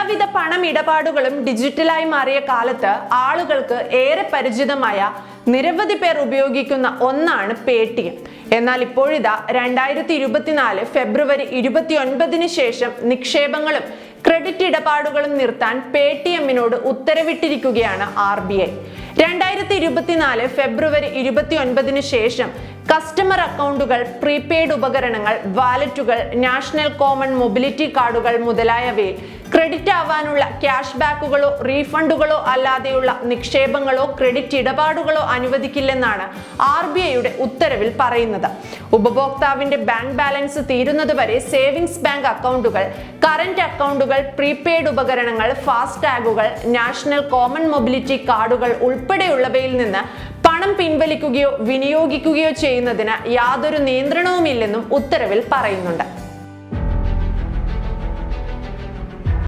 എല്ലാവിധ പണം ഇടപാടുകളും ഡിജിറ്റലായി മാറിയ കാലത്ത് ആളുകൾക്ക് ഏറെ പരിചിതമായ നിരവധി പേർ ഉപയോഗിക്കുന്ന ഒന്നാണ് പേടിഎം. എന്നാൽ ഇപ്പോഴിതാ രണ്ടായിരത്തി ഇരുപത്തിനാല് ഫെബ്രുവരി ഇരുപത്തി ഒൻപതിന് ശേഷം നിക്ഷേപങ്ങളും ക്രെഡിറ്റ് ഇടപാടുകളും നിർത്താൻ പേടിഎമ്മിനോട് ഉത്തരവിട്ടിരിക്കുകയാണ് ആർ ബി ഐ. രണ്ടായിരത്തി ഇരുപത്തിനാല് ഫെബ്രുവരി ഇരുപത്തി ഒൻപതിന് ശേഷം കസ്റ്റമർ അക്കൗണ്ടുകൾ പ്രീപെയ്ഡ് ഉപകരണങ്ങൾ വാലറ്റുകൾ നാഷണൽ കോമൺ മൊബിലിറ്റി കാർഡുകൾ മുതലായവയിൽ ക്രെഡിറ്റ് ആവാനുള്ള ക്യാഷ് ബാക്കുകളോ റീഫണ്ടുകളോ അല്ലാതെയുള്ള നിക്ഷേപങ്ങളോ ക്രെഡിറ്റ് ഇടപാടുകളോ അനുവദിക്കില്ലെന്നാണ് ആർ ബി ഐയുടെ ഉത്തരവിൽ പറയുന്നത്. ഉപഭോക്താവിന്റെ ബാങ്ക് ബാലൻസ് തീരുന്നതുവരെ സേവിങ്സ് ബാങ്ക് അക്കൗണ്ടുകൾ കറന്റ് അക്കൗണ്ടുകൾ പ്രീപെയ്ഡ് ഉപകരണങ്ങൾ ഫാസ്ടാഗുകൾ നാഷണൽ കോമൺ മൊബിലിറ്റി കാർഡുകൾ ഉൾപ്പെടെയുള്ളവയിൽ നിന്ന് പണം പിൻവലിക്കുകയോ വിനിയോഗിക്കുകയോ ചെയ്യുന്നതിന് യാതൊരു നിയന്ത്രണവുമില്ലെന്നും ഉത്തരവിൽ പറയുന്നുണ്ട്.